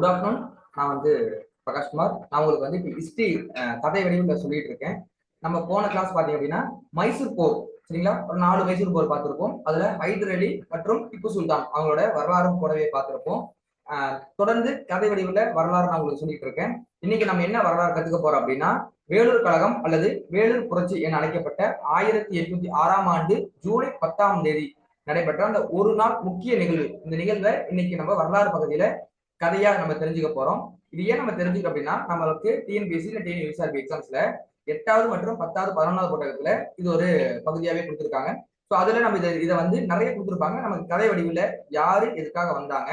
Good afternoon நான் வந்து பிரகாஷ்குமார் நான் உங்களுக்கு வந்து இப்போ ஹிஸ்டரி கதை வடிவில் சொல்லிட்டு இருக்கேன். நம்ம போன கிளாஸ் பார்த்தீங்க அப்படின்னா மைசூர் போர் சரிங்களா? ஒரு நாலு மைசூர் போர் பார்த்துருப்போம். அதுல ஹைதர் அலி மற்றும் திப்பு சுல்தான் அவங்களோட வரலாறும் கூடவே பார்த்துருப்போம். தொடர்ந்து கதை வடிவில் வரலாறு நான் உங்களுக்கு சொல்லிட்டு இருக்கேன். இன்னைக்கு நம்ம என்ன வரலாறு கத்துக்க போறோம் அப்படின்னா வேலூர் கழகம் அல்லது வேலூர் புரட்சி என அழைக்கப்பட்ட ஆயிரத்தி எட்நூத்தி ஆறாம் ஆண்டு ஜூலை பத்தாம் தேதி நடைபெற்ற அந்த ஒரு நாள் முக்கிய நிகழ்வு. இந்த நிகழ்வை இன்னைக்கு நம்ம வரலாறு பகுதியில கதையா நம்ம தெரிஞ்சுக்க போறோம். இது ஏன் நம்ம தெரிஞ்சுக்க அப்படின்னா நம்மளுக்கு டிஎன்பிஎஸ்சி இல்ல டிஎன்எஸ்ஆர்பி எக்ஸாம்ஸ்ல எட்டாவது மற்றும் பத்தாவது பதினொன்றாவது புத்தகத்துல இது ஒரு பகுதியாவே கொடுத்துருக்காங்க. ஸோ அதுல நம்ம இதை இதை வந்து நிறைய கொடுத்துருப்பாங்க. நமக்கு கதை வடிவில் யாரு எதுக்காக வந்தாங்க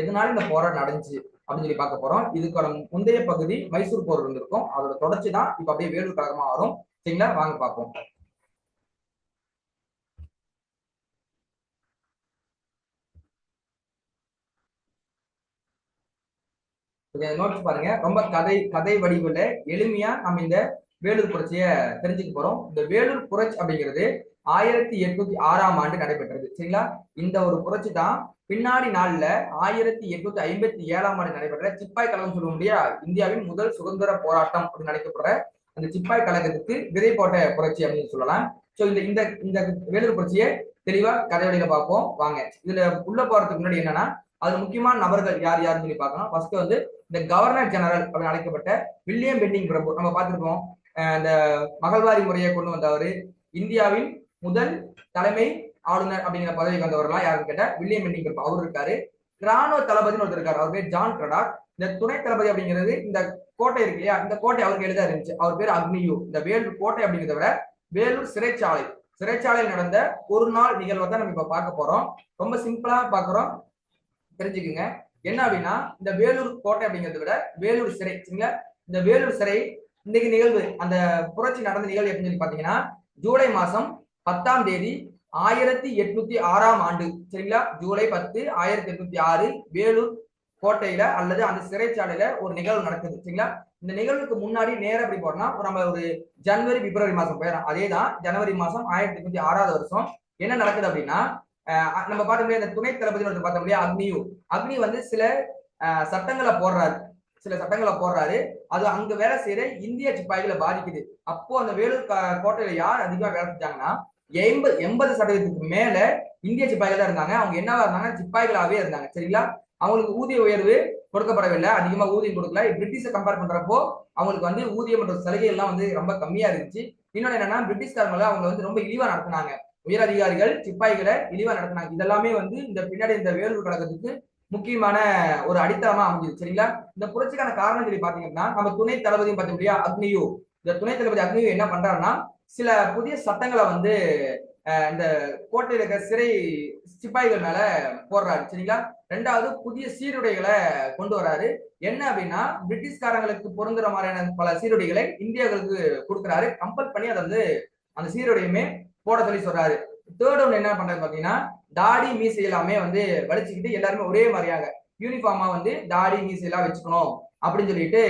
எதனால இந்த போராட்டம் நடந்துச்சு அப்படின்னு சொல்லி பார்க்க போறோம். இதுக்கான முந்தைய பகுதி மைசூர் போர் இருந்திருக்கும். அதோட தொடர்ச்சி தான் இப்ப அப்படியே வேலூர் கழகமா வரும் சரிங்களா? வாங்க பார்ப்போம். நோட்ஸ் பாருங்க. ரொம்ப கதை கதை வடிவில் எளிமையா நம்ம இந்த வேலூர் புரட்சியை தெரிஞ்சுக்க போறோம். இந்த வேலூர் புரட்சி அப்படிங்கிறது ஆயிரத்தி எட்நூத்தி ஆறாம் ஆண்டு நடைபெற்றது. சரிங்களா? இந்த ஒரு புரட்சி தான் பின்னாடி நாள்ல ஆயிரத்தி எட்நூத்தி ஐம்பத்தி ஏழாம் ஆண்டு நடைபெற்ற சிப்பாய் கழகம் சொல்ல முடியா? இந்தியாவின் முதல் சுதந்திர போராட்டம் அப்படின்னு நடைபெற்ற அந்த சிப்பாய் கழகத்துக்கு விதை போட்ட புரட்சி அப்படின்னு சொல்லலாம். சோ இந்த இந்த இந்த வேலூர் புரட்சியை தெளிவா கதைவழியில பார்ப்போம். வாங்க. இதுல உள்ள போறதுக்கு முன்னாடி என்னன்னா அது முக்கியமான நபர்கள் யார் யாருன்னு சொல்லி பார்க்கணும் ஃபர்ஸ்ட் வந்து இந்த கவர்னர் ஜெனரல் அப்படின்னு அழைக்கப்பட்ட வில்லியம் பெண்டிங் பிரபு. நம்ம பார்த்துருக்கோம். இந்த மகள்வாரி முறையை கொண்டு வந்தவர். இந்தியாவின் முதல் தலைமை ஆளுநர் அப்படிங்கிற பதவிக்கு வந்தவர்கள்லாம் யாருன்னு கேட்டா வில்லியம் பெண்டிங் பிரபு. அவர் இருக்காரு. ராணுவ தளபதினு ஒருத்தர் இருக்காரு. அவர் பேர் ஜான் கிரடாக் இந்த துணை தளபதி அப்படிங்கிறது இந்த கோட்டை இருக்கு இல்லையா? இந்த கோட்டை அவருக்கு எழுத இருந்துச்சு. அவர் பேர் அக்னியூ இந்த வேலூர் கோட்டை அப்படிங்கிறத விட வேலூர் சிறைச்சாலை. சிறைச்சாலையில் நடந்த ஒரு நாள் நிகழ்வை தான் நம்ம இப்ப பார்க்க போறோம். ரொம்ப சிம்பிளா பாக்குறோம் தெரிஞ்சுக்குங்க. என்ன அப்படின்னா இந்த வேலூர் கோட்டை அப்படிங்கிறத விட வேலூர் சிறை சரிங்களா? இந்த வேலூர் சிறை இன்னைக்கு நிகழ்வு அந்த புரட்சி நடந்த நிகழ்வு எப்படின்னு சொல்லி பாத்தீங்கன்னா ஜூலை மாசம் பத்தாம் தேதி ஆயிரத்தி எட்நூத்தி ஆறாம் ஆண்டு சரிங்களா? ஜூலை பத்து ஆயிரத்தி எட்நூத்தி ஆறு வேலூர் கோட்டையில அல்லது அந்த சிறைச்சாலையில ஒரு நிகழ்வு நடக்குது சரிங்களா? இந்த நிகழ்வுக்கு முன்னாடி நேரம் எப்படி போறோம்னா நம்ம ஒரு ஜனவரி பிப்ரவரி மாசம் போயிடும் அதே தான் ஜனவரி மாசம் ஆயிரத்தி எட்நூத்தி ஆறாவது வருஷம். என்ன நடக்குது அப்படின்னா நம்ம பார்த்த அந்த இந்த துணை தளபதி ஒருத்தர் பார்த்தோம் இல்லையா? அக்னியு. அக்னி வந்து சில சட்டங்களை போடுறாரு. சில சட்டங்களை போடுறாரு. அது அங்க வேலை செய்யற இந்திய சிப்பாய்களை பாதிக்குது. அப்போ அந்த வேலூர் கோட்டையில யார் அதிகமா வேலை செஞ்சாங்கன்னா எண்பது எண்பது சதவீதத்துக்கு மேல இந்திய சிப்பாய்கள் தான் இருந்தாங்க. அவங்க என்னவா இருந்தாங்க சிப்பாய்களாவே இருந்தாங்க. சரிங்களா? அவங்களுக்கு ஊதிய உயர்வு கொடுக்கப்படவில்லை. அதிகமா ஊதியம் கொடுக்கல. பிரிட்டிஷை கம்பேர் பண்றப்போ அவங்களுக்கு வந்து ஊதியம் மற்றும் சலுகை எல்லாம் வந்து ரொம்ப கம்மியா இருந்துச்சு. இன்னொன்னு என்னன்னா பிரிட்டிஷ்காரங்களை அவங்க வந்து ரொம்ப இழிவா நடத்தினாங்க. உயர் அதிகாரிகள் சிப்பாய்களை இழிவா நடத்தினாங்க. இதெல்லாமே வந்து இந்த பின்னாடி இந்த வேலூர் கழகத்துக்கு முக்கியமான ஒரு அடித்தளமா அமைஞ்சது சரிங்களா? இந்த புரட்சிக்கான காரணம் சொல்லி பாத்தீங்கன்னா நம்ம துணை தளபதியும் பார்த்த அக்னியோ. இந்த துணை தளபதி அக்னியோ என்ன பண்றாருன்னா சில புதிய சட்டங்களை வந்து இந்த கோட்டையில் இருக்கிற சிறை சிப்பாய்கள் மேல போடுறாரு சரிங்களா? ரெண்டாவது புதிய சீருடைகளை கொண்டு வராரு. என்ன அப்படின்னா பிரிட்டிஷ்காரங்களுக்கு பொருந்துற மாதிரியான பல சீருடைகளை இந்தியாவுக்கு கொடுக்குறாரு. கம்பல் பண்ணி அதை வந்து அந்த சீருடையுமே போட சொல்லி சொல்றாரு. தேர்ட் ஒன்று என்ன பண்றது பாத்தீங்கன்னா தாடி மீசை எல்லாமே வந்து வலிச்சுக்கிட்டு எல்லாருமே ஒரே மாதிரியாக யூனிஃபார்மா வந்து தாடி மீசை எல்லாம் வச்சுக்கணும் அப்படின்னு சொல்லிட்டு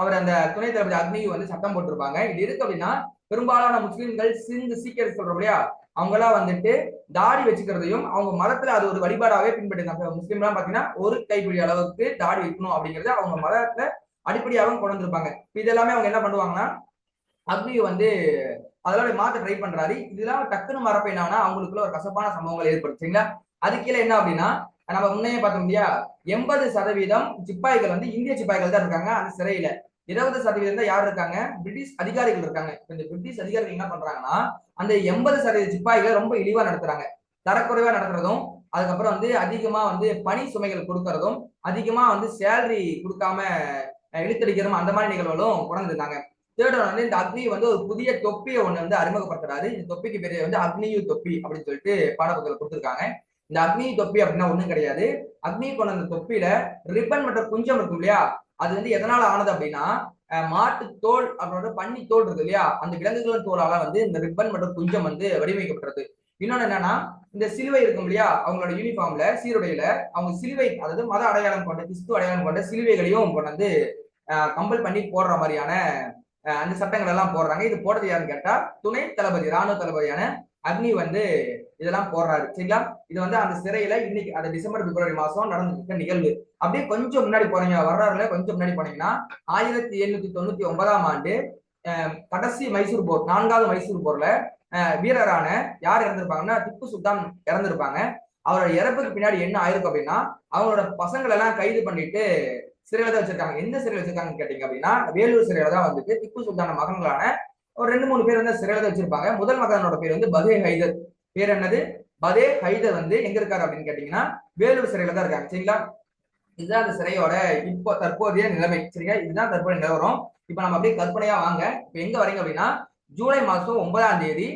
அவர் அந்த துணை தளபதி அக்னிக்கு வந்து சட்டம் போட்டிருப்பாங்க. இது இருக்கு அப்படின்னா பெரும்பாலான முஸ்லிம்கள் சிந்து சீக்கிரம் சொல்றோம் இல்லையா? அவங்க எல்லாம் வந்துட்டு தாடி வச்சுக்கிறதையும் அவங்க மதத்துல அது ஒரு வழிபாடாவே பின்பற்றிருந்தாங்க முஸ்லீம் எல்லாம் பாத்தீங்கன்னா ஒரு கைப்பிடி அளவுக்கு தாடி வைக்கணும் அப்படிங்கறத அவங்க மதத்துல அடிப்படையாகவும் கொண்டு வந்திருப்பாங்க. இது எல்லாமே அவங்க என்ன பண்ணுவாங்கன்னா அக்னி வந்து அதெல்லாம் மாத்த ட்ரை பண்றாரு. இதெல்லாம் டக்குன்னு மரப்ப என்னன்னா அவங்களுக்குள்ள ஒரு கசப்பான சம்பவங்கள் ஏற்படும் அது கீழே என்ன அப்படின்னா நம்ம முன்னையே பார்த்தோம் இல்லையா? எண்பது சதவீதம் சிப்பாய்கள் வந்து இந்திய சிப்பாய்கள் தான் இருக்காங்க அந்த சிறையில. இருபது சதவீதம் தான் யார் இருக்காங்க? பிரிட்டிஷ் அதிகாரிகள் இருக்காங்க. இந்த பிரிட்டிஷ் அதிகாரிகள் என்ன பண்றாங்கன்னா அந்த எண்பது சதவீத சிப்பாய்களை ரொம்ப இழிவா நடத்துறாங்க. தரக்குறைவா நடத்துறதும் அதுக்கப்புறம் வந்து அதிகமா வந்து பணி சுமைகள் கொடுக்கறதும் அதிகமா வந்து சேலரி கொடுக்காம இழுத்தடிக்கிறதும் அந்த மாதிரி நிகழ்வுகளும் குறைஞ்சிருந்தாங்க தேர்ட் ஒன் வந்து இந்த அக்னி வந்து ஒரு புதிய தொப்பியை ஒண்ணு வந்து அறிமுகப்படுத்துறாரு. இந்த தொப்பிக்கு பேரு வந்து அக்னியு தொப்பி அப்படின்னு சொல்லிட்டு பாடப்புத்தகத்தில் கொடுத்துருக்காங்க. இந்த அக்னி தொப்பி அப்படின்னா ஒண்ணும் கிடையாது. அக்னி கொண்ட அந்த தொப்பியில ரிப்பன் மற்றும் குஞ்சம் இருக்கும் இல்லையா? அது வந்து எதனால ஆனது அப்படின்னா மாட்டு தோல் அப்படின்ற பன்னி தோல் இருக்கு இல்லையா? அந்த விலங்குகளின் தோலால வந்து இந்த ரிப்பன் மற்றும் குஞ்சம் வந்து வடிவமைக்கப்பட்டது இன்னொன்னு என்னன்னா இந்த சிலுவை இருக்கும் இல்லையா? அவங்களோட யூனிஃபார்ம்ல சீருடையில அவங்க சிலுவை அதாவது மத அடையாளம் கொண்ட கிறிஸ்து அடையாளம் கொண்ட சிலுவைகளையும் கொண்டு வந்து கம்பல் பண்ணி போடுற மாதிரியான அந்த சட்டங்கள் எல்லாம் போடுறாங்க. இது போடுறது யாருன்னு கேட்டா துணை தளபதி ராணுவ தளபதியான அக்னி வந்து இதெல்லாம் போடுறாரு. சரிங்களா? இது வந்து அந்த சிறையில இன்னைக்கு அந்த டிசம்பர் பிப்ரவரி மாசம் நடந்திருக்க நிகழ்வு. அப்படியே கொஞ்சம் முன்னாடி போறீங்க வரலாறுல கொஞ்சம் முன்னாடி போனீங்கன்னா ஆயிரத்தி எண்ணூத்தி தொண்ணூத்தி ஒன்பதாம் ஆண்டு கடைசி மைசூர் போர் நான்காவது மைசூர் போர்ல வீரரான யார் இறந்திருப்பாங்கன்னா திப்பு சுல்தான் இறந்திருப்பாங்க. அவரோட இறப்புக்கு பின்னாடி என்ன ஆயிருக்கும் அப்படின்னா அவங்களோட பசங்களை எல்லாம் கைது பண்ணிட்டு சிறையில தான் வச்சிருக்காங்க. எந்த சிறையில வச்சிருக்காங்கன்னு கேட்டீங்க அப்படின்னா வேலூர் சிறையில தான் வந்துட்டு திப்பு சுல்தான மகன்களான ஒரு ரெண்டு மூணு பேர் வந்து சிறையில தான் வச்சிருப்பாங்க. முதல் மகனோட பேர் வந்து பதே ஹைதர். பேர் என்னது? பதே ஹைதர் வந்து எங்க இருக்காரு அப்படின்னு கேட்டீங்கன்னா வேலூர் சிறையில தான் இருக்காங்க. சரிங்களா? இதுதான் அந்த சிறையோட இப்போ தற்போதைய நிலைமை. சரிங்களா? இதுதான் தற்போதைய நிலவரம் இப்ப நம்ம அப்படியே கற்பனையா வாங்க. இப்ப எங்க வரீங்க அப்படின்னா ஜூலை மாசம் ஒன்பதாம் தேதி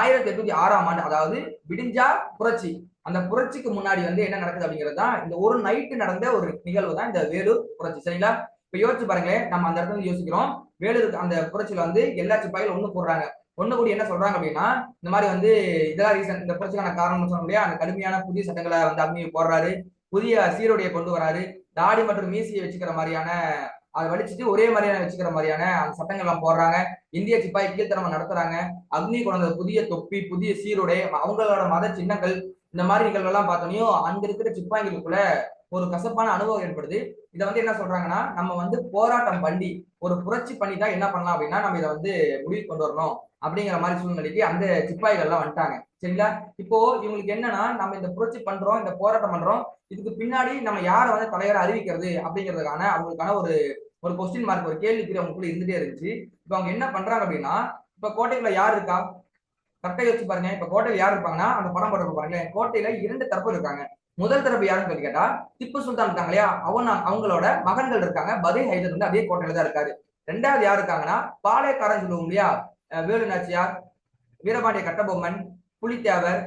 ஆயிரத்தி எட்நூத்தி ஆறாம் ஆண்டு அதாவது விடிஞ்சா புரட்சி. அந்த புரட்சிக்கு முன்னாடி வந்து என்ன நடக்குது அப்படிங்கிறது தான் இந்த ஒரு நைட்டு நடந்த ஒரு நிகழ்வு தான் இந்த வேலூர் புரட்சி. சரிங்களா? இப்ப யோசிச்சு பாருங்களேன் நம்ம அந்த இடத்துல யோசிக்கிறோம். வேலூர் அந்த புரட்சியில வந்து எல்லா சிப்பாய்களும் ஒண்ணு போடுறாங்க. ஒண்ணு கூடி என்ன சொல்றாங்க அப்படின்னா இந்த மாதிரி வந்து இதெல்லாம் ரீசன் இந்த புரட்சிக்கான காரணம் சொன்னோம் முடியாது அந்த கடுமையான புதிய சட்டங்களை வந்து அம்மியை போடுறாரு. புதிய சீருடையை கொண்டு வராரு. தாடி மற்றும் மீசியை வச்சுக்கிற மாதிரியான அதை வலிச்சுட்டு ஒரே மாதிரியான வச்சுக்கிற மாதிரியான அந்த சட்டங்கள் எல்லாம் போடுறாங்க. இந்திய சிப்பாய் கீழ்த்தனமா நடத்துறாங்க. அக்னி குழந்தை புதிய தொப்பி புதிய சீருடை அவங்களோட மத சின்னங்கள் இந்த மாதிரி நிகழ்வெல்லாம் பார்த்தோனையும் அங்க இருக்கிற சிப்பாய்களுக்குள்ள ஒரு கசப்பான அனுபவம் ஏற்படுது. இதை வந்து என்ன சொல்றாங்கன்னா நம்ம வந்து போராட்டம் பண்ணி ஒரு புரட்சி பண்ணி தான் என்ன பண்ணலாம் அப்படின்னா நம்ம இதை வந்து முடிவு கொண்டு வரணும் அப்படிங்கிற மாதிரி சூழ்நிலைக்கு அந்த சிப்பாய்கள்லாம் வந்துட்டாங்க. சரிங்களா? இப்போ இவங்களுக்கு என்னன்னா நம்ம இந்த புரட்சி பண்றோம் இந்த போராட்டம் பண்றோம் இதுக்கு பின்னாடி நம்ம யாரை வந்து தலைவரை அறிவிக்கிறது அப்படிங்கிறதுக்கான அவங்களுக்கான ஒரு ஒரு கொஸ்டின் மார்க் ஒரு கேள்விக்குறி அவங்களுக்குள்ள இருந்துட்டே இருந்துச்சு. இப்போ அவங்க என்ன பண்றாங்க அப்படின்னா இப்ப கோட்டைக்குள்ள யார் இருக்கா? கரெக்டா யோசிச்சு பாருங்க. இப்ப கோட்டையில் யார் இருப்பாங்கன்னா அந்த படம் போட்டு பாருங்களேன். கோட்டையில இரண்டு தரப்பு இருக்காங்க. முதல் தரப்பு யாருன்னு சொல்லி கேட்டா திப்பு சுல்தான் இருக்காங்க இல்லையா? அவன் அவங்களோட மகன்கள் இருக்காங்க. பதே ஹைதர் வந்து அதே கோட்டையில தான் இருக்காரு. ரெண்டாவது யார் இருக்காங்கன்னா பாளையக்காரன் சொல்லுவோம் இல்லையா? வேலு நாச்சியார் வீரபாண்டிய கட்டபொம்மன் புலித்தேவர்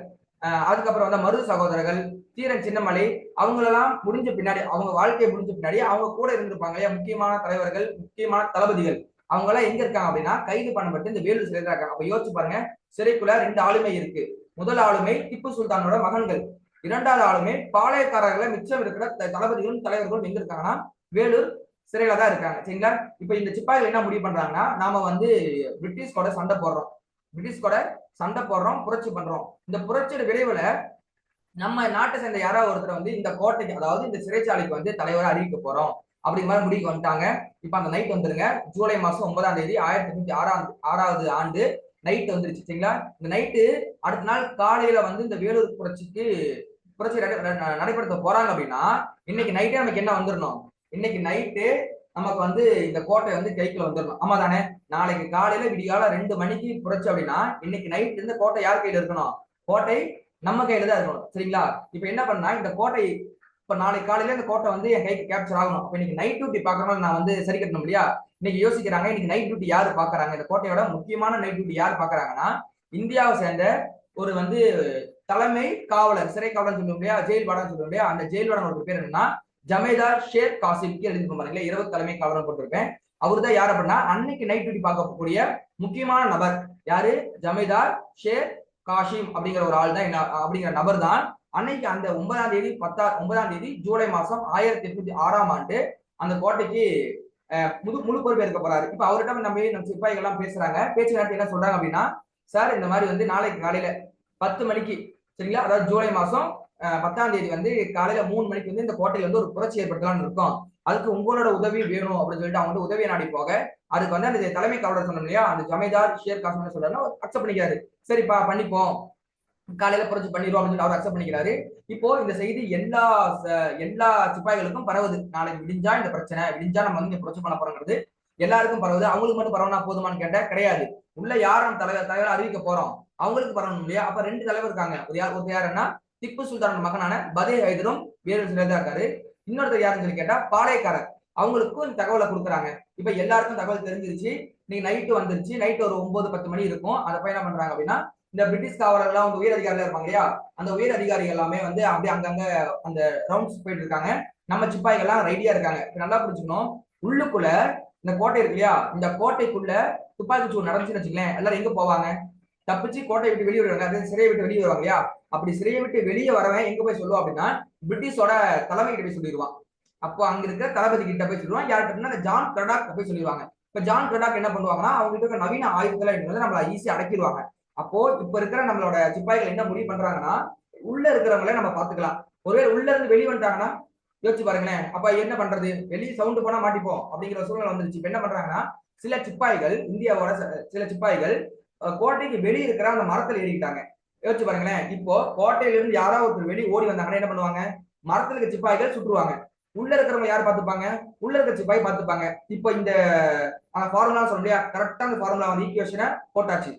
அதுக்கப்புறம் வந்து மருது சகோதரர்கள் தீரன் சின்னமலை அவங்களெல்லாம் முடிஞ்ச பின்னாடி அவங்க வாழ்க்கையை முடிஞ்ச பின்னாடி அவங்க கூட இருந்திருப்பாங்க இல்லையா? முக்கியமான தலைவர்கள் முக்கியமான தளபதிகள். அவங்க எல்லாம் எங்க இருக்காங்க அப்படின்னா கைது பண்ணப்பட்டு இந்த வேலூர் சிறையில் இருக்காங்க. அப்ப யோசிச்சு பாருங்க சிறைக்குள்ள ரெண்டு ஆளுமை இருக்கு. முதல் ஆளுமை திப்பு சுல்தானோட மகன்கள். இரண்டாவது ஆளுமை பாளையக்காரர்களை மிச்சம் இருக்கிற த- தளபதிகளும் தலைவர்களும் எங்க இருக்காங்கன்னா வேலூர் சிறையில தான் இருக்காங்க. சரிங்களா? இப்ப இந்த சிப்பாய்கள் என்ன முடிவு பண்றாங்கன்னா நாம வந்து பிரிட்டிஷ் கூட சண்டை போடுறோம். பிரிட்டிஷ் கூட சண்டை போடுறோம் புரட்சி பண்றோம். இந்த புரட்சியோட விளைவுல நம்ம நாட்டை சேர்ந்த யாராவது ஒருத்தர் வந்து இந்த கோட்டைக்கு அதாவது இந்த சிறைச்சாலைக்கு வந்து தலைவரை அறிவிக்க போறோம். அப்படிங்கிற மாதிரி முடிவுக்கு வந்துட்டாங்க. இப்போ அந்த நைட் வந்துருங்க. ஜூலை மாசம் ஒன்பதாம் தேதி ஆயிரத்தி தொண்ணூற்றி ஆறாம் ஆறாவது ஆண்டு நைட் வந்துருச்சு சரிங்களா? இந்த நைட்டு அடுத்த நாள் காலையில வந்து இந்த வேலூர் புரட்சிக்கு புரட்சி நடைபெறுத்த போறாங்க அப்படின்னா இன்னைக்கு நைட்டே நமக்கு என்ன வந்துடணும் இன்னைக்கு நைட்டு நமக்கு வந்து இந்த கோட்டை வந்து கைக்குள்ள வந்துடணும் ஆமா தானே? நாளைக்கு காலையில விடியால ரெண்டு மணிக்கு புரட்சி அப்படின்னா இன்னைக்கு நைட் இந்த கோட்டை யார் கையில இருக்கணும்? கோட்டை நம்ம கையில தான் இருக்கணும் சரிங்களா? இப்ப என்ன பண்ணா இந்த கோட்டை இப்போ நாளைக்கு காலையில இந்த கோட்டை வந்து என் கைக்கு கேப்சர் ஆகணும். இப்போ இன்னைக்கு நைட் டியூட்டி பாக்கணும் நான் வந்து சரி கட்டணும் இல்லையா? இன்னைக்கு யோசிக்கிறாங்க இன்னைக்கு நைட் டியூட்டி யாரு பாக்குறாங்க இந்த கோட்டையோட முக்கியமான நைட் டியூட்டி யார் பாக்குறாங்கன்னா இந்தியாவை சேர்ந்த ஒரு வந்து தலைமை காவலர் சிறை காவலர் சொல்லுவோம் இல்லையா? ஜெயில் வாடகை சொல்லுவோம் இல்லையா? அந்த ஜெயில் வாடகை ஒரு பேர் என்னன்னா ஜமேதார் ஷேர் காசிம்க்கு எழுதி பாருங்களேன் இரவு தலைமை காவலர் போட்டிருப்பேன் அவர் தான் யார் அப்படின்னா அன்னைக்கு நைட் டியூட்டி பார்க்கக்கூடிய முக்கியமான நபர். யாரு? ஜமேதார் ஷேர் காஷிம் அப்படிங்கிற ஒரு ஆள் தான் என்ன அப்படிங்கிற நபர் தான் அன்னைக்கு அந்த ஒன்பதாம் தேதி பத்தா ஒன்பதாம் தேதி ஜூலை மாசம் ஆயிரத்தி எட்நூத்தி ஆறாம் ஆண்டு அந்த கோட்டைக்கு முது முழு பொறுப்பு பொறுப்பேற்க போறாரு. இப்ப அவர்கிட்ட நம்ம நம்ம சிப்பாய்கள் எல்லாம் பேசுறாங்க. பேச்சு நேரத்தில் என்ன சொல்றாங்க அப்படின்னா சார் இந்த மாதிரி வந்து நாளைக்கு காலையில பத்து மணிக்கு சரிங்களா? அதாவது ஜூலை மாசம் பத்தாம் தேதி வந்து காலையில மூணு மணிக்கு வந்து இந்த கோட்டையில வந்து ஒரு புரட்சி ஏற்படுத்தலாம்னு இருக்கோம். அதுக்கு உங்களோட உதவி வேணும் அப்படின்னு சொல்லிட்டு அவங்க வந்து உதவியை நாடி போக அதுக்கு வந்து அந்த தலைமை காவலர் சொன்னோம் இல்லையா? அந்த ஜமேதார் ஷேர் காசம் சொல்றாரு அக்செப்ட் பண்ணிக்கிறாரு. சரிப்பா பண்ணிப்போம். காலையில புரட்சி பண்ணிடுவோம் அப்படின்னு அவர் அக்செப்ட் பண்ணிக்கிறாரு. இப்போ இந்த செய்தி எல்லா எல்லா சிப்பாய்களுக்கும் பரவுது. நாளைக்கு விடிஞ்சா இந்த பிரச்சனை விடிஞ்சா நம்ம வந்து புரட்சி பண்ண போறோங்கிறது எல்லாருக்கும் பரவுது. அவங்களுக்கு மட்டும் பரவனா போதுமான்னு கேட்டா கிடையாது. உள்ள யார் நம்ம தலைவர் தலைவர் அறிவிக்க போறோம்? அவங்களுக்கு பரவணும் இல்லையா? அப்ப ரெண்டு தலைவர் இருக்காங்க. ஒரு யார் ஒரு யாருன்னா திப்பு சுல்தானோட மகனான பதே ஹைதரும் வேறு சிலர் தான் இருக்காரு. இன்னொருத்தர் யாருன்னு சொல்லி கேட்டா பாளையக்காரர். அவங்களுக்கும் இந்த தகவலை கொடுக்குறாங்க. இப்ப எல்லாருக்கும் தகவல் தெரிஞ்சிருச்சு. நீ நைட்டு வந்துருச்சு. நைட்டு ஒரு ஒன்பது பத்து மணி இருக்கும். அதை போய் என்ன பண்றாங்க அப்படின்னா இந்த பிரிட்டிஷ் காவலர்லாம் வந்து உயர் அதிகாரிகள் இருப்பாங்க இல்லையா? அந்த உயர் அதிகாரிகள் எல்லாமே வந்து அப்படியே அங்கங்க அந்த ரவுண்ட்ஸ் போயிட்டு இருக்காங்க. நம்ம சிப்பாய்கள்லாம் ரெடியா இருக்காங்க. இப்போ நல்லா புரிஞ்சுக்கணும். உள்ளுக்குள்ள இந்த கோட்டை இருக்கு இல்லையா? இந்த கோட்டைக்குள்ள துப்பாக்கி சூடு நடந்துச்சுன்னு வச்சுக்கலேன் எல்லாரும் எங்க போவாங்க? தப்பிச்சு கோட்டை விட்டு வெளியே வருவாங்க. சிறைய சிறையை விட்டு வெளியே வருவாங்க இல்லையா? அப்படி சிறையை விட்டு வெளியே வரவன் எங்க போய் சொல்லுவான் அப்படின்னா பிரிட்டிஷோட தலைமை கிட்ட போய் சொல்லிடுவான். அப்போ அங்க இருக்க தளபதி கிட்ட போய் சொல்லுவான் யார்கிட்ட அந்த ஜான் கிரடாக் போய் சொல்லிடுவாங்க. இப்ப ஜான் கிரடாக் என்ன பண்ணுவாங்கன்னா அவங்க கிட்ட நவீன ஆயுதங்களை வந்து நம்மள ஈஸியா அடக்கிடுவாங்க. அப்போ இப்ப இருக்கிற நம்மளோட சிப்பாய்கள் என்ன முடிவு பண்றாங்கன்னா உள்ள இருக்கிறவங்கள நம்ம பாத்துக்கலாம் ஒருவேளை உள்ள இருந்து வெளியே வந்துட்டாங்கன்னா யோசிச்சு பாருங்களேன் அப்ப என்ன பண்றது? வெளியே சவுண்டு போனா மாட்டிப்போம் அப்படிங்கிற சூழ்நிலை வந்துருச்சு. இப்ப என்ன பண்றாங்கன்னா சில சிப்பாய்கள் இந்தியாவோட சில சிப்பாய்கள் கோட்டைக்கு வெளியே இருக்கிற அந்த மரத்துல ஏறிக்கிட்டாங்க. யோசிச்சு பாருங்களேன் இப்போ கோட்டையில இருந்து யாராவது ஒருத்தர் வெளியே ஓடி வந்தாங்கன்னா என்ன பண்ணுவாங்க? மரத்துல இருக்க சிப்பாய்கள் சுற்றுவாங்க. உள்ள இருக்கிறவங்க யார் பார்த்துப்பாங்க? உள்ள இருக்க சிப்பாய் பார்த்துப்பாங்க. இப்போ இந்த ஃபார்முலா சொல்ல முடியா கரெக்டா அந்த ஃபார்முலா வந்து ஈக்குவேஷனை போட்டாச்சு.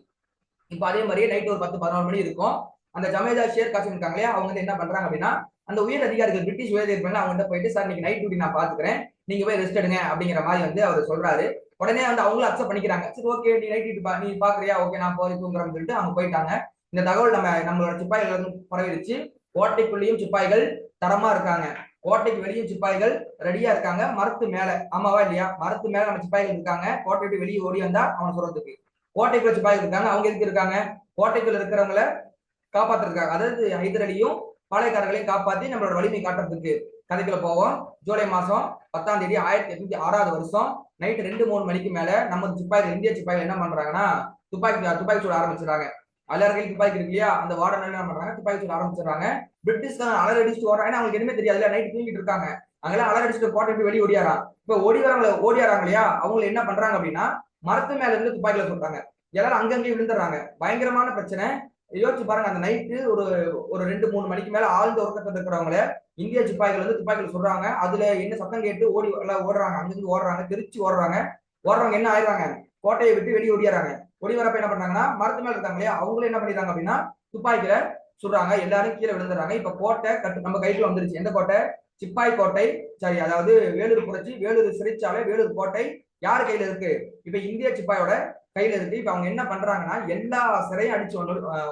இப்போ அதே மாதிரியே நைட் ஒரு பத்து பதினோரு மணி இருக்கும். அந்த ஜமேதா ஷேர் காசிம் இருக்காங்க இல்லையா? அவங்க வந்து என்ன பண்றாங்க அப்படின்னா அந்த உயர் அதிகாரிகள் பிரிட்டிஷ் உயர் அதிகாரிகள் அவங்ககிட்ட போயிட்டு சார் இன்னைக்கு நைட் டியூட்டி நான் பாத்துக்கிறேன். நீங்க போய் ரெஸ்ட் எடுங்க அப்படிங்கிற மாதிரி வந்து அவர் சொல்றாரு. உடனே வந்து அவங்களும் அக்செப்ட் பண்ணிக்கிறாங்க. சரி ஓகே நீ நைட் டியூட்டி நீ பாக்குறியா? ஓகே நான் போய் தூங்குறேன்னு சொல்லிட்டு அவங்க போயிட்டாங்க. இந்த தகவல் நம்ம நம்மளோட சிப்பாய்கள் வந்து பரவிடுச்சு. கோட்டைக்குள்ளேயும் சிப்பாய்கள் தரமா இருக்காங்க. கோட்டைக்கு வெளியும் சிப்பாய்கள் ரெடியா இருக்காங்க. மரத்து மேல ஆமாவா இல்லையா? மரத்து மேல நம்ம சிப்பாய்கள் இருக்காங்க. கோட்டை விட்டு வெளியே ஓடி வந்தா அவன் சொல்றதுக்கு. கோட்டைக்குள்ள சிப்பாய்கள் இருக்காங்க அவங்க எதுக்கு இருக்காங்க? கோட்டைக்குள்ள இருக்கிறவங்கள காப்பாத்துறதுக்காக. அதாவது ஹைதர் அலியும் பாளையக்காரர்களையும் காப்பாத்தி நம்மளோட வலிமை காட்டுறதுக்கு கதைக்குள்ள போவோம். ஜூலை மாசம் பத்தாம் தேதி ஆயிரத்தி எட்நூத்தி ஆறாவது வருஷம் நைட் ரெண்டு மூணு மணிக்கு மேல நம்ம சிப்பாய்கள் இந்திய சிப்பாய்கள் என்ன பண்றாங்கன்னா துப்பாக்கி துப்பாக்கி சூட ஆரம்பிச்சிடறாங்க. எல்லாருக்கையும் துப்பாக்கி இருக்கு இல்லையா? அந்த வார்டன் என்ன பண்றாங்க? துப்பாக்கி சூட ஆரம்பிச்சிடறாங்க. பிரிட்டிஷ்காரன் அலர் அடிச்சுட்டு வராங்க ஏன்னா அவங்களுக்கு எதுவுமே தெரியாது நைட் தூங்கிட்டு இருக்காங்க. அங்கெல்லாம் அலர் அடிச்சுட்டு கோட்டை வெளியே ஓடியாராம். இப்ப ஓடி வரவங்களை ஓடியாராங்க இல்லையா? அவங்களை என்ன பண்றாங்க அப்படின்னா மரத்து மேல இருந்து துப்பாக்கில சொல்றாங்க எல்லாரும் அங்கங்கேயும் விழுந்துடுறாங்க. பயங்கரமான பிரச்சனை. யோசிச்சு பாருங்க அந்த நைட்டு ஒரு ஒரு ரெண்டு மூணு மணிக்கு மேல ஆழ்ந்த உறக்கத்தில் இருக்கிறவங்கள இந்திய சிப்பாய்கள் வந்து துப்பாக்கில சொல்றாங்க அதுல என்ன சத்தம் கேட்டு ஓடி எல்லாம் ஓடுறாங்க. அங்கிருந்து ஓடுறாங்க திருச்சி ஓடுறாங்க. ஓடுறவங்க என்ன ஆயிடுறாங்க? கோட்டையை விட்டு வெளியே ஓடியாராங்க ஓடி வரப்ப என்ன பண்றாங்கன்னா மரத்து மேல இருக்காங்க இல்லையா அவங்களும் என்ன பண்ணிடுறாங்க அப்படின்னா துப்பாக்கில சொல்றாங்க எல்லாரும் கீழே விழுந்துறாங்க இப்ப கோட்டை கட்டு நம்ம கைக்குள்ள வந்துருச்சு. எந்த கோட்டை? சிப்பாய் கோட்டை. சரி அதாவது வேலூர் புரட்சி வேலூர் சிறைச்சாலை வேலூர் கோட்டை. யார் கையில இருக்கு? இப்ப இந்திய சிப்பாயோட கையில இருக்கு. இப்ப அவங்க என்ன பண்றாங்கன்னா எல்லா சிறையும் அடிச்சு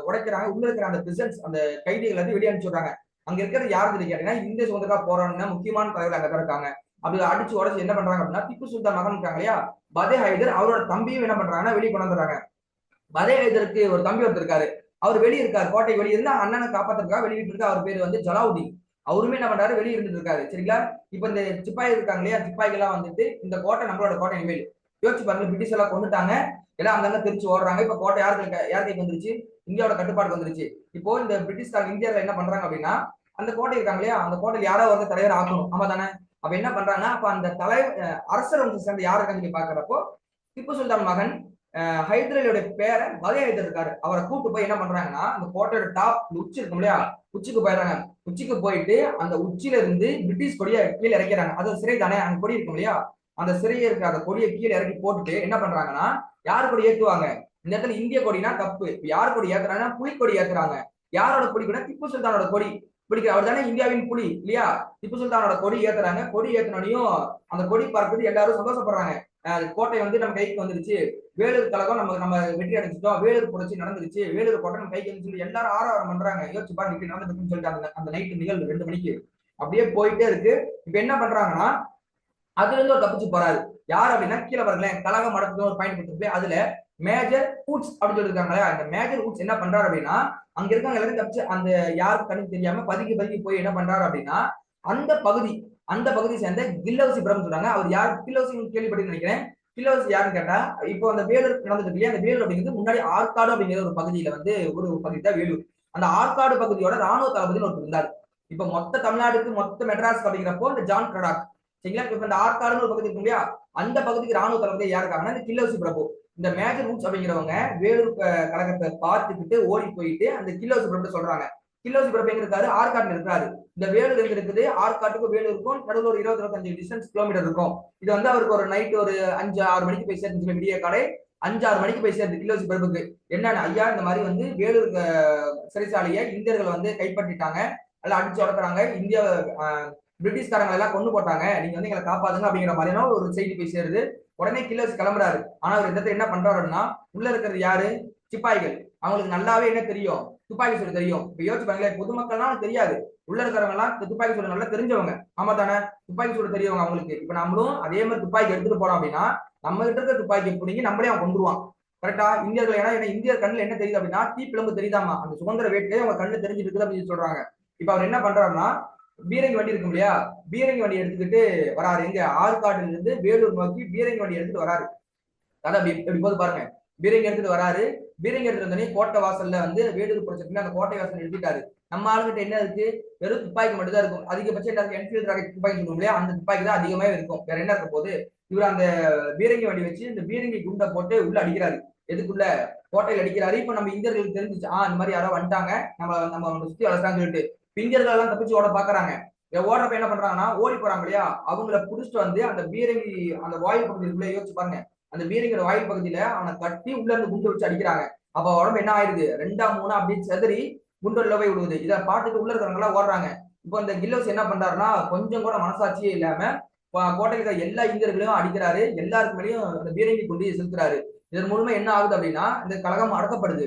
உடைக்கிறாங்க. உள்ள இருக்கிற அந்த பிசன்ஸ் அந்த கைதிகள் வந்து வெளியே அனுப்பிச்சு அங்க இருக்கிறது யாரு தெரியும் கேட்டீங்கன்னா இந்திய சுதந்திரக்கா போராடின முக்கியமான தலைவர் அங்கதான் இருக்காங்க. அப்படி அடிச்சு உடச்சு என்ன பண்றாங்க அப்படின்னா திப்பு சுல்தான் மகன் இருக்காங்க இல்லையா? பதே ஹைதர் அவரோட தம்பியும் என்ன பண்றாங்கன்னா வெளியே கொண்டு வந்துடுறாங்க. பதே ஹைதருக்கு ஒரு தம்பி ஒருத்தர் இருக்காரு அவர் வெளியே இருக்காரு. கோட்டை வெளியே இருந்தா அண்ணனை காப்பாத்திருக்கா வெளியே இருக்கா அவர் பேர் வந்து ஜலாவுதீன். அவருமே என்ன பண்றாரு? வெளியே இருந்துட்டு இருக்காரு. சரிங்களா? இப்ப இந்த சிப்பாய் இருக்காங்க இல்லையா? சிப்பாய்கள்லாம் வந்துட்டு இந்த கோட்டை நம்மளோட கோட்டை இனிமேல் யோசிச்சு பாருங்க பிரிட்டிஷ் எல்லாம் கொண்டுட்டாங்க. எல்லாம் அங்கங்க திருச்சி ஓடுறாங்க. இப்ப கோட்டை யாருக்கு யார் கைக்கு வந்துருச்சு? இந்தியாவோட கட்டுப்பாடு வந்துருச்சு. இப்போ இந்த பிரிட்டிஷ்காரங்க இந்தியாவில் என்ன பண்றாங்க அப்படின்னா அந்த கோட்டை இருக்காங்க இல்லையா? அந்த கோட்டையில் யாரோ வந்து தலைவர் ஆக்கணும். ஆமா தானே? அப்ப என்ன பண்றாங்க அப்ப அந்த தலை அரசர் வந்து சேர்ந்த யார் இருக்கான்னு பாக்குறப்போ திப்பு சுல்தான் மகன் ஹைதரலியோட பேரை பதே ஹைதர் இருக்காரு அவரை கூப்பிட்டு போய் என்ன பண்றாங்கன்னா அந்த கோட்டையோட டாப் உச்சி இருக்கும் இல்லையா? உச்சிக்கு போயிடுறாங்க. உச்சிக்கு போயிட்டு அந்த உச்சியில இருந்து பிரிட்டிஷ் கொடியை கீழே இறக்கிறாங்க. அது சிறை தானே? அங்க கொடி இருக்கும் இல்லையா? அந்த சிறையை இருக்கிற அந்த கொடியை கீழே இறக்கி போட்டுட்டு என்ன பண்றாங்கன்னா யார் கொடி ஏற்றுவாங்க இந்த இடத்துல இந்திய கொடினா தப்பு. இப்ப யார் கொடி ஏத்துறாங்கன்னா புலிக்கொடி ஏத்துறாங்க. யாரோட கொடி கூட திப்பு சுல்தானோட கொடி. பிடிக்க அவர் தானே இந்தியாவின் புலி இல்லையா? திப்பு சுல்தானோட கொடி ஏத்துறாங்க. கொடி ஏத்துனோடையும் அந்த கொடி பார்க்குறது எல்லாரும் சந்தோஷப்படுறாங்க. கோட்டை வந்து நம்ம கைக்கு வந்துருச்சு. வேலூர் கழகம் நம்ம நம்ம வெற்றி அடைஞ்சிட்டோம். வேலூர் புரட்சி நடந்துருச்சு. வேலூர் கோட்டை நம்ம கைக்கு வந்து சொல்லி எல்லாரும் ஆரவாரம் பண்றாங்க. யோசிச்சு பாருங்க இப்படி நடந்துருக்குன்னு சொல்லிட்டு அந்த அந்த நைட்டு நிகழ்வு ரெண்டு மணிக்கு. அப்படியே போயிட்டே இருக்கு. இப்ப என்ன பண்றாங்கன்னா அதுல இருந்து ஒரு தப்பிச்சு போறாரு. யார் அப்படின்னா கீழே பாருங்களேன் கழகம் மடத்துக்கு ஒரு பாயிண்ட் கொடுத்துருக்கு. அதுல மேஜர் ஹூட்ஸ் அப்படின்னு சொல்லியிருக்காங்களே அந்த மேஜர் ஹூட்ஸ் என்ன பண்றாரு அப்படின்னா அங்க இருக்கவங்க எல்லாரும் தப்பிச்சு அந்த யாருக்கு கண்ணுக்கு தெரியாம பதுக்கி பதுக்கி போய் என்ன பண்றாரு அப்படின்னா அந்த பகுதி அந்த பகுதியை சேர்ந்த கில்லவசி பிரம் சொல்றாங்க. அவர் யார்? கில்லவசி கேள்விப்பட்டு நினைக்கிறேன். கில்லவசி யாருன்னு கேட்டா இப்போ அந்த வேலூர் நடந்துட்டு இல்லையா அந்த வேலூர் அப்படிங்கிறது முன்னாடி ஆற்காடு அப்படிங்கிற ஒரு பகுதியில வந்து ஒரு பகுதி தான் வேலூர். அந்த ஆற்காடு பகுதியோட ராணுவ தளபதினு ஒருத்தர் இருந்தார். இப்ப மொத்த தமிழ்நாடுக்கு மொத்த மெட்ராஸ் அப்படிங்கிறப்போ இந்த ஜான் கடாக். சரிங்களா? இப்ப இந்த ஆற்காடுன்னு ஒரு பகுதி இருக்கு இல்லையா? அந்த பகுதிக்கு ராணுவ தளபதி யார் இருக்காங்கன்னா இந்த கில்லவசி பிரபு. இந்த மேஜர் ரூட்ஸ் அப்படிங்கிறவங்க வேலூர் கழகத்தை பார்த்துக்கிட்டு ஓடி போயிட்டு அந்த கில்லவசி பிரபு சொல்றாங்க. கில்லவசி பிரபு எங்க இருக்காரு ஆற்காட்டுல இருக்காரு இந்த வேலூர் எங்க இருக்குது ஆற்காட்டுக்கும் வேலூருக்கும் நடுவில் ஒரு இருபது இருபத்தஞ்சு டிஸ்டன்ஸ் கிலோமீட்டர் இருக்கும். இது வந்து அவருக்கு ஒரு நைட் ஒரு அஞ்சு ஆறு மணிக்கு போய் சேர்ந்துச்சு விடிய காலை. அஞ்சு ஆறு மணிக்கு போய் சேர்ந்து கில்லோசி பிரபுக்கு. என்னன்னு ஐயா இந்த மாதிரி வந்து வேலூர் சிறைச்சாலையை இந்தியர்கள் வந்து கைப்பற்றிட்டாங்க. எல்லாம் அடிச்சு உடக்குறாங்க. இந்தியா பிரிட்டிஷ்காரங்க எல்லாம் கொண்டு போட்டாங்க. நீங்க வந்து எங்களை காப்பாதுங்க அப்படிங்கிற மாதிரியான ஒரு செய்தி போய் சேருது. உடனே கில்லர்ஸ் கிளம்புறாரு. ஆனா அவர் இந்த என்ன பண்றாருன்னா உள்ள இருக்கிறது யாரு? சிப்பாய்கள். அவங்களுக்கு நல்லாவே என்ன தெரியும்? துப்பாக்கி சூடு தெரியும். இப்ப யோசிச்சு பாருங்களேன் பொதுமக்கள்லாம் தெரியாது. உள்ள இருக்கிறவங்க எல்லாம் துப்பாக்கி சூடு நல்லா தெரிஞ்சவங்க. ஆமா தானே? துப்பாக்கி சூடு தெரியவங்க அவங்களுக்கு. இப்ப நம்மளும் அதே மாதிரி துப்பாக்கி எடுத்துட்டு போறோம் அப்படின்னா நம்ம கிட்ட இருக்க துப்பாக்கி பிடிங்கி நம்மளே அவன் கொண்டுருவான் கரெக்டா இந்தியர்கள் ஏன்னா ஏன்னா இந்தியர் கண்ணுல என்ன தெரியுது அப்படின்னா தீ தெரியுதாமா? அந்த சுதந்திர வேட்டையே அவங்க கண்ணு தெரிஞ்சிருக்குது அப்படின்னு சொல்றாங்க. இப்ப அவர் என்ன பண்றாருன்னா பீரங்கி வண்டி இருக்கும் இல்லையா? பீரங்கி வண்டி எடுத்துக்கிட்டு வராரு. எங்க? ஆற்காடுல இருந்து வேலூர் நோக்கி பீரங்கி வண்டி எடுத்துட்டு வராரு. அதான் இப்படி போது பாருங்க. பீரங்கி எடுத்துட்டு வராரு. பீரங்கி எடுத்துட்டு கோட்டை வாசல்ல வந்து வேலூர் புரட்சி அந்த கோட்டை வாசல் எழுதிட்டாரு நம்ம ஆளுகிட்ட என்ன இருக்கு? வெறும் துப்பாக்கி மட்டும் தான் இருக்கும். அதிகபட்சம் என்ன இருக்கு? என்ஃபீல்ட் ராக்கெட் துப்பாக்கி சொல்லுவோம் இல்லையா? அந்த துப்பாக்கி தான் அதிகமாவே இருக்கும். வேற என்ன இருக்க போது இவர் அந்த பீரங்கி வண்டி வச்சு இந்த பீரங்கி குண்டை போட்டு உள்ள அடிக்கிறாரு. எதுக்குள்ள? கோட்டையில் அடிக்கிறாரு. இப்ப நம்ம இந்தியர்களுக்கு தெரிஞ்சிச்சு ஆ இந்த மாதிரி யாரோ வந்துட்டாங்க. நம்ம நம்ம சுத்தி வளர்த்தான்னு சொல்லிட்டு. பிஞ்சர்கள் எல்லாம் தப்பிச்சு ஓட பாக்குறாங்க. ஓடுறப்ப என்ன பண்றாங்கன்னா ஓடி போறாங்க இல்லையா? அவங்கள புடிச்சிட்டு வந்து அந்த பீரங்கி அந்த வாயில் பகுதிக்குள்ள யோசிச்சு பாருங்க. அந்த பீரங்கியோட வாயில் பகுதியில அவனை கட்டி உள்ள இருந்து குண்டு வச்சு அடிக்கிறாங்க. அப்ப உடம்பு என்ன ஆயிருது ரெண்டா மூணா அப்படின்னு செதறி குண்டுள்ள போய் விடுவது இதை பார்த்துட்டு உள்ள இருக்கிறவங்க ஓடுறாங்க. இப்போ இந்த கில்லோஸ் என்ன பண்றாருன்னா கொஞ்சம் கூட மனசாட்சியே இல்லாம கோட்டையில் இருக்கிற எல்லா இந்தியர்களையும் அடிக்கிறாரு. எல்லாருக்கு மேலேயும் அந்த பீரங்கி குண்டு செலுத்துறாரு. இதன் மூலமா என்ன ஆகுது அப்படின்னா இந்த கழகம் அடக்கப்படுது.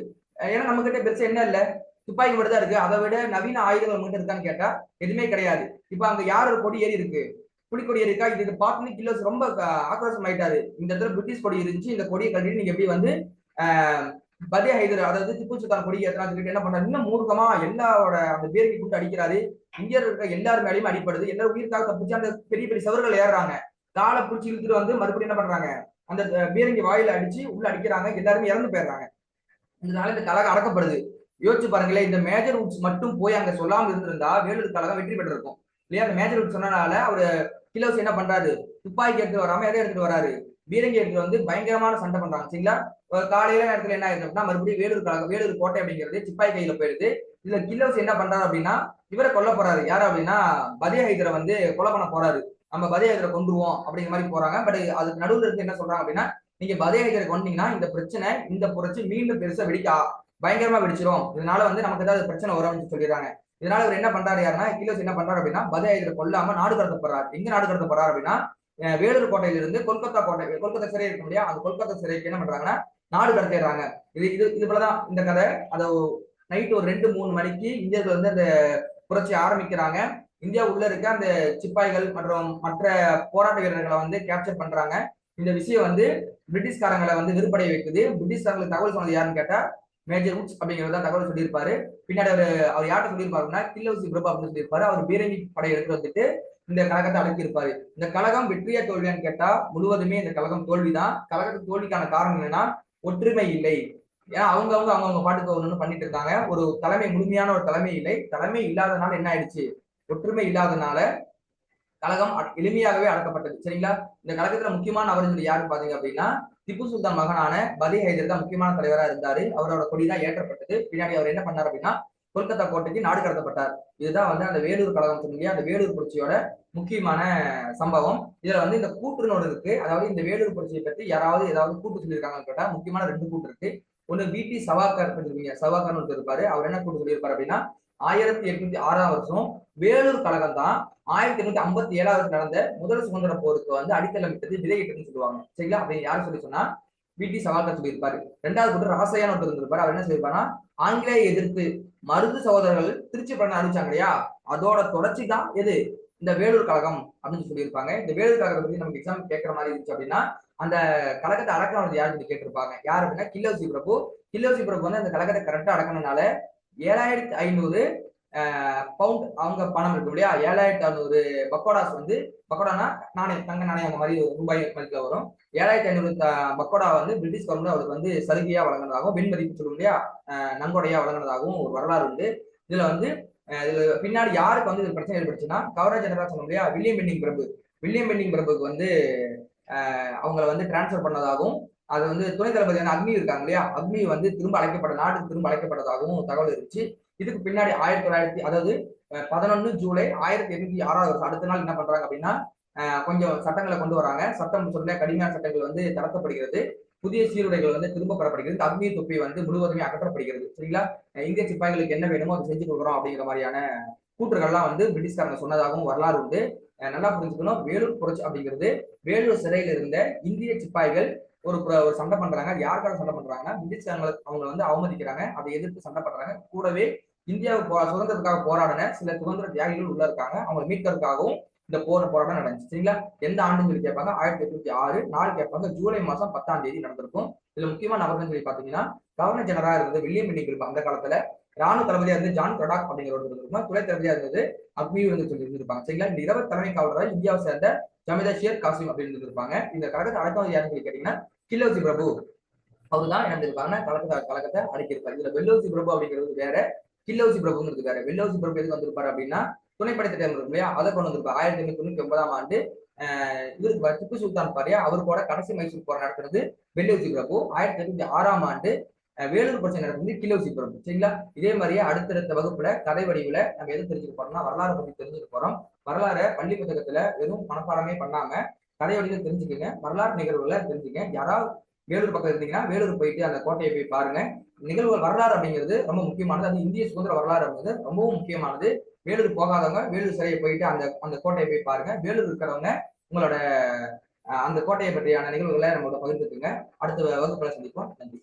ஏன்னா நம்ம கிட்ட பெருசா என்ன இல்ல? துப்பாக்கி மட்டும் தான் இருக்கு. அதை விட நவீன ஆயுதங்கள் மட்டும் இருக்கான்னு கேட்டா எதுவுமே கிடையாது. இப்ப அங்க யார் ஒரு கொடி ஏறி இருக்கு? புலிக்கொடி இருக்கா? இது பார்த்து கில்லோஸ் ரொம்ப ஆக்ரோஷம் ஆயிட்டாரு இந்த இடத்துல பிரிட்டிஷ் கொடி இருந்துச்சு. இந்த கொடியை கட்டிட்டு நீங்க எப்படி வந்து பதே ஹைதர் அதாவது திப்பு சுல்தான் கொடி ஏத்தலாம் சொல்லிட்டு என்ன பண்றாரு? இன்னும் மூர்க்கமா எல்லாரோட அந்த பேருக்கு கூட்டு அடிக்கிறாரு. இந்தியர் இருக்க எல்லார் மேலயும் அடிப்படுது எல்லாரும் உயிர்க்காக தப்பிச்சு அந்த பெரிய பெரிய சவர்கள் ஏறுறாங்க. காலை பிடிச்சி இழுத்துட்டு வந்து மறுபடியும் என்ன பண்றாங்க? அந்த அஹ், பீரங்கி வாயில அடிச்சு உள்ள அடிக்கிறாங்க. எல்லாருமே இறந்து போயிடுறாங்க. இதனால இந்த கழகம் அடக்கப்படுது. யோசிச்சு பாருங்களேன் இந்த மேஜர் உட்ஸ் மட்டும் போய் அங்க சொல்லாம இருந்திருந்தா வேலூர் கழகம் வெற்றி பெற்றிருக்கும். இல்லையா? அந்த மேஜர் சொன்னனால அவரு கிலோஸ் என்ன பண்றாரு? துப்பாக்கி எடுத்துட்டு வராம எதை எடுத்துட்டு வராரு? பீரங்கி எடுத்துட்டு வந்து பயங்கரமான சண்டை பண்றாங்க. சரிங்களா? ஒரு காலையில நேரத்துல என்ன ஆயிருது அப்படின்னா மறுபடியும் வேலூர் கழகம் வேலூர் கோட்டை அப்படிங்கிறது சிப்பாய் கையில போயிடுது. இதுல கில்லோஸ் என்ன பண்றாரு அப்படின்னா இவரை கொல்ல போறாரு. யாரு அப்படின்னா பதே ஹைதரை வந்து கொலை பண்ண போறாரு. நம்ம பதே ஹைதரை கொண்டுருவோம் அப்படிங்கிற மாதிரி போறாங்க. பட் அதுக்கு நடுவில் இருந்து என்ன சொல்றாங்க அப்படின்னா நீங்க பதே ஹைதரை கொண்டீங்கன்னா இந்த பிரச்சனை இந்த புரட்சி மீண்டும் பெருசா வெடிக்க பயங்கரமா வெடிச்சிரும். இதனால வந்து நமக்கு ஏதாவது பிரச்சனை வரும்னு சொல்லிடுறாங்க. இதனால இவர் என்ன பண்றாரு யாருன்னா கிலோஸ் என்ன பண்றாரு அப்படின்னா பதே கொல்லாம நாடு கடத்தப்படுறாரு எங்க நாடு கடத்தப்படுறாரு அப்படின்னா வேலூர் கோட்டையிலிருந்து கொல்கத்தா கோட்டை கொல்கத்தா சிறை இருக்க இல்லையா? அந்த கொல்கத்தா சிறைக்கு என்ன பண்றாங்கன்னா நாடு கடத்திடுறாங்க. இது இது இது போலதான் இந்த கதை. அதை நைட் ஒரு ரெண்டு மூணு மணிக்கு இந்தியர்கள் வந்து அந்த புரட்சி ஆரம்பிக்கிறாங்க. இந்தியா உள்ள இருக்க அந்த சிப்பாய்கள் மற்றும் மற்ற போராட்ட வீரர்களை வந்து கேப்சர் பண்றாங்க. இந்த விஷயம் வந்து பிரிட்டிஷ்காரங்களை வந்து விருப்படைய வைக்குது. பிரிட்டிஷ்காரங்களுக்கு தகவல் சொன்னது யாருன்னு கேட்டா மேஜர் உட்ஸ் அப்படிங்கிறத தகவல் சொல்லியிருப்பாரு. பின்னாடி அவர் அவர் யார்கிட்ட சொல்லியிருப்பாருன்னா கில்லோசி பிரபு அப்படின்னு சொல்லியிருப்பாரு. அவர் பீரங்கி படை எடுத்து வந்துட்டு இந்த கழகத்தை அடக்கியிருப்பாரு. இந்த கழகம் வெற்றியா தோல்வியான்னு கேட்டா முழுவதுமே இந்த கழகம் தோல்விதான். கழகத்துக்கு தோல்விக்கான காரணம் என்னன்னா ஒற்றுமை இல்லை. ஏன்னா அவங்க அவங்க அவங்க பாட்டுக்கு ஒண்ணு பண்ணிட்டு இருக்காங்க. ஒரு தலைமை முழுமையான ஒரு தலைமை இல்லை. தலைமை இல்லாதனால என்ன ஆயிடுச்சு? ஒற்றுமை இல்லாதனால கழகம் எளிமையாகவே அடக்கப்பட்டது. சரிங்களா? இந்த கழகத்துல முக்கியமான நபர்கள் யாருன்னு பாத்தீங்க அப்படின்னா திப்பு சுல்தான் மகனான பதி ஹைதர் தான் முக்கியமான தலைவராக இருந்தாரு. அவரோட கொடி தான் ஏற்றப்பட்டது. பின்னாடி அவர் என்ன பண்ணார் அப்படின்னா கொல்கத்தா கோட்டைக்கு நாடு கடத்தப்பட்டார். இதுதான் வந்து அந்த வேலூர் கழகம் சொன்னீங்க அந்த வேலூர் புரட்சியோட முக்கியமான சம்பவம். இதுல வந்து இந்த கூற்றுன்னு இருக்கு. அதாவது இந்த வேலூர் புரட்சியை பத்தி யாராவது ஏதாவது கூட்டு சொல்லியிருக்காங்கன்னு கேட்டா முக்கியமான ரெண்டு கூட்டு இருக்கு. ஒண்ணு வீட்டி சவாக்கர் சொல்லிருக்கீங்க சவாக்கர்னு ஒருத்தர் இருப்பாரு. அவர் என்ன கூட்டு சொல்லியிருப்பாரு அப்படின்னா ஆயிரத்தி எட்நூத்தி ஆறாம் வருஷம் வேலூர் கழகம் தான் ஆயிரத்தி எண்ணூத்தி ஐம்பத்தி ஏழாவது நடந்த முதல் சுதந்திர போருக்கு வந்து அடித்தளமிட்டது விதையிட்டதுன்னு சொல்லுவாங்க. சரிங்களா? அப்படின்னு யார் சொல்லி சொன்னா? பிடி சவால்கர் சொல்லியிருப்பாரு. ரெண்டாவது கூட்டம் ராசையான ஒருத்தர் இருந்திருப்பாரு அவர் என்ன சொல்லியிருப்பாருன்னா ஆங்கிலேய எதிர்த்து மருது சகோதரர்கள் திருச்சி பண்ண அறிவிச்சாங்க இல்லையா? அதோட தொடர்ச்சி தான் எது? இந்த வேலூர் கழகம் அப்படின்னு சொல்லியிருப்பாங்க. இந்த வேலூர் கழகத்தை பத்தி நமக்கு எக்ஸாம் கேட்கற மாதிரி இருந்துச்சு அப்படின்னா அந்த கழகத்தை அடக்கினது யாருன்னு சொல்லி கேட்டிருப்பாங்க? யார் அப்படின்னா கில்லோசி பிரபு. கில்லோசி பிரபு வந்து அந்த கழகத்தை கரெக்டா அடக்கினனால ஏழாயிரத்தி ஐநூறு பவுண்ட் அவங்க பணம் இருக்கும் இல்லையா? ஏழாயிரத்தி ஐநூறு பக்கோடாஸ் வந்து பக்கோடானா நாணயம் தங்க நாணயம் அந்த மாதிரி ரூபாய் மதிப்பில் வரும். ஏழாயிரத்தி ஐநூறு பக்கோடா வந்து பிரிட்டிஷ் கவர்மெண்ட் அவருக்கு வந்து சலுகையா வழங்குனதாகவும் வெண் மதிப்பு சொல்லும் இல்லையா? நன்கொடையாக நன்கொடையா ஒரு வரலாறு உண்டு. இதுல வந்து இதில் இதுல பின்னாடி யாருக்கு வந்து இது பிரச்சனை ஏற்பட்டுச்சுன்னா கவரேஜ் ஜெனரல் சொல்லும் இல்லையா? வில்லியம் பெண்டிங் பிரபு. வில்லியம் பெண்டிங் பிரபுக்கு வந்து அவங்கள வந்து டிரான்ஸ்ஃபர் பண்ணதாகவும் அது வந்து துணை தளபதி அக்னி இருக்காங்க இல்லையா? அக்னி வந்து திரும்ப அழைக்கப்பட்ட நாட்டுக்கு திரும்ப அழைக்கப்பட்டதாகவும் தகவல் இருந்துச்சு. இதுக்கு பின்னாடி ஆயிரத்தி தொள்ளாயிரத்தி அதாவது பதினொன்னு ஜூலை ஆயிரத்தி எண்ணூத்தி ஆறாவது வருஷம் அடுத்த நாள் என்ன பண்றாங்க அப்படின்னா கொஞ்சம் சட்டங்களை கொண்டு வராங்க. சட்டம் சொல்ல கடுமையான சட்டங்கள் வந்து தளர்த்தப்படுகிறது. புதிய சீருடைகள் வந்து திரும்ப பெறப்படுகிறது அக்னி தொப்பி வந்து முழுவதுமே அகற்றப்படுகிறது. சரிங்களா? இந்திய சிப்பாய்களுக்கு என்ன வேணுமோ அதை செஞ்சு கொடுக்குறோம் அப்படிங்கிற மாதிரியான கூற்றுகள்லாம் வந்து பிரிட்டிஷ்காரங்க சொன்னதாகவும் வரலாறு உண்டு. நல்லா புரிஞ்சுக்கணும். வேலூர் புரட்சி அப்படிங்கிறது வேலூர் சிறையில் இருந்த இந்திய சிப்பாய்கள் ஒரு ஒரு சண்டை பண்றாங்க. யாருக்காக சண்டை பண்றாங்க பிரிட்டிஷ்காரங்களை அவங்க வந்து அவமதிக்கிறாங்க. அதை எதிர்த்து சண்டை பண்றாங்க. கூடவே இந்தியாவுக்கு போ- சுதந்திரத்துக்காக போராடின சில சுதந்திர தியாகிகள் உள்ள இருக்காங்க. அவங்க மீட்கிறதுக்காகவும் இந்த போர் போராட்டம் நடந்துச்சு. சரிங்களா? எந்த ஆண்டுன்னு சொல்லி கேட்பாங்க? ஆயிரத்தி எட்நூத்தி ஆறு. நாள் கேட்பாங்க. ஜூலை மாசம் பத்தாம் தேதி நடந்திருக்கும். இதுல முக்கியமான நபர்கள் சொல்லி பாத்தீங்கன்னா கவர்னர் ஜெனரலா இருந்தது வில்லியம் பென்னிங் இருப்பாங்க அந்த காலத்துல ராணுவ தளபதியா இருந்து ஜான் கடாக் அப்படிங்கிற இருந்திருக்கும். துணை தளபதியா இருந்தது அக்மியூ இருந்து சொல்லி இருந்திருப்பாங்க. சரிங்களா? இந்த இரவு தலைமை காவலராக இந்தியாவை சேர்ந்த ஜமிதா ஷேர் காசிம் அப்படின்னு இருப்பாங்க இந்த கழகத்தை அடக்கம் யாருன்னு சொல்லி கேட்டீங்கன்னா கில்லோசி பிரபு. அவர் தான் என்ன கழகத்தை அடிக்கிருப்பாங்க அடக்கியிருப்பார். இதுல வெள்ளோசி பிரபு அப்படிங்கிறது வேற. கில்லோசி பிரபுங்கிறது இருக்காரு வில்லவுசி பிரபு எதுக்கு வந்திருப்பாரு அப்படின்னா துணைப்படை திட்டம் இருக்கு இல்லையா? அதை கொண்டு வந்திருப்பாரு. ஆயிரத்தி எண்ணூத்தி தொண்ணூத்தி ஒன்பதாம் ஆண்டு இவருக்கு திப்பு சுல்தான் பாரியா அவர் கூட கடைசி மைசூர் போற நடத்துறது வெள்ளோசி பிரபு. ஆயிரத்தி எண்ணூத்தி ஆறாம் ஆண்டு வேலூர் பிரச்சனை நடந்தது கில்லோசி பிரபு சரிங்களா? இதே மாதிரியே அடுத்தடுத்த வகுப்புல கதை வடிவுல நம்ம எது தெரிஞ்சுக்க போறோம்னா வரலாறு பத்தி தெரிஞ்சுக்க போறோம். வரலாறை பள்ளி புத்தகத்துல வெறும் மனப்பாடமே பண்ணாம கதை வடிவில் தெரிஞ்சுக்கங்க. வரலாறு நிகழ்வுல தெரிஞ்சுங்க யாராவது வேலூர் பக்கம் இருந்தீங்கன்னா வேலூர் போயிட்டு அந்த கோட்டையை போய் பாருங்க. நிகழ்வுகள் வரலாறு அப்படிங்கிறது ரொம்ப முக்கியமானது. அது இந்திய சுதந்திர வரலாறு அப்படிங்கிறது ரொம்பவும் முக்கியமானது. வேலூர் போகாதவங்க வேலூர் சிறையை போயிட்டு அந்த அந்த கோட்டையை போய் பாருங்க. வேலூர் இருக்கிறவங்க உங்களோட அந்த கோட்டையை பற்றியான நிகழ்வுகளை நம்மளோட பகிர்ந்துக்குங்க. அடுத்த வகுப்புல சந்திப்போம். நன்றி.